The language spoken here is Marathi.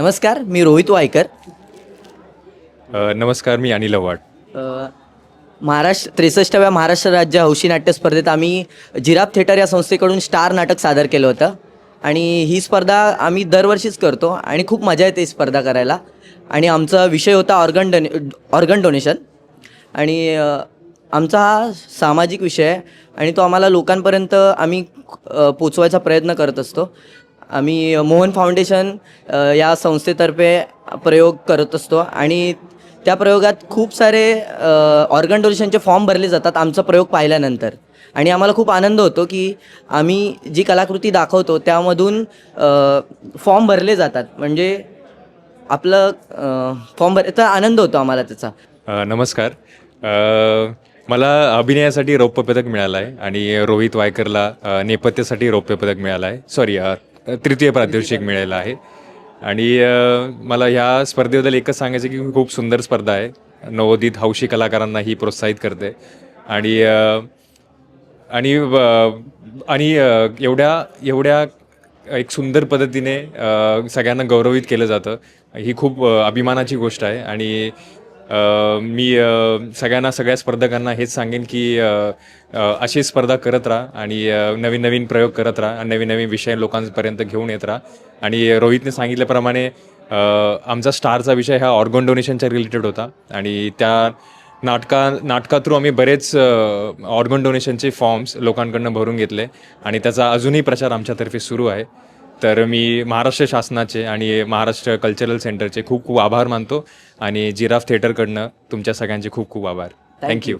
नमस्कार मी रोहित वायकर. अ, नमस्कार मी अनिल अवाड अ, महाराष्ट्र त्रेसष्टाव्या महाराष्ट्र राज्य हौशी नाट्य स्पर्धेत आम्ही जिराफ थिएटर या संस्थेकडून स्टार नाटक सादर केलं होतं. आणि ही स्पर्धा आम्ही दरवर्षीच करतो आणि खूप मजा येते ही स्पर्धा करायला. आणि आमचा विषय होता ऑर्गन डोने ऑर्गन डोनेशन. आणि अ, आमचा हा सामाजिक विषय आहे आणि तो आम्हाला लोकांपर्यंत आम्ही अ, पोचवायचा प्रयत्न करत असतो. आम्ही मोहन फाउंडेशन या संस्थेतर्फे प्रयोग करत असतो आणि त्या प्रयोगात खूप सारे ऑर्गन डोनेशनचे फॉर्म भरले जातात आमचा प्रयोग पाहिल्यानंतर. आणि आम्हाला खूप आनंद होतो की आम्ही जी कलाकृती दाखवतो त्यामधून फॉर्म भरले जातात. म्हणजे आपलं फॉर्म भर तर आनंद होतो आम्हाला त्याचा. नमस्कार. मला अभिनयासाठी रौप्य पदक मिळालं आहे आणि रोहित वायकरला नेपथ्यासाठी रौप्य पदक मिळालं आहे सॉरी तृतीय प्रादेशिक मिळालं आहे. आणि मला ह्या स्पर्धेबद्दल एकच सांगायचं की खूप सुंदर स्पर्धा आहे. नवोदित हौशी कलाकारांना ही प्रोत्साहित करते. आणि आणि आणि एवढ्या एवढ्या एक सुंदर पद्धतीने सगळ्यांना गौरवित केलं जातं. ही खूप अभिमानाची गोष्ट आहे. आणि मी सगळ्यांना सगळ्या स्पर्धकांना हेच सांगेन की अशी स्पर्धा करत राहा आणि नवीन नवीन प्रयोग करत राहा आणि नवीन नवीन विषय लोकांपर्यंत घेऊन येत राहा. आणि रोहितने सांगितल्याप्रमाणे आमचा स्टारचा विषय हा ऑर्गन डोनेशनच्या रिलेटेड होता. आणि त्या नाटका नाटका थ्रू आम्ही बरेच ऑर्गन डोनेशनचे फॉर्म्स लोकांकडनं भरून घेतले. आणि त्याचा अजूनही प्रचार आमच्यातर्फे सुरू आहे. तर मी महाराष्ट्र शासनाचे आणि महाराष्ट्र कल्चरल सेंटरचे खूप खूप आभार मानतो आणि जिराफ थिएटरकडनं तुमच्या सगळ्यांचे खूप खूप आभार. थँक्यू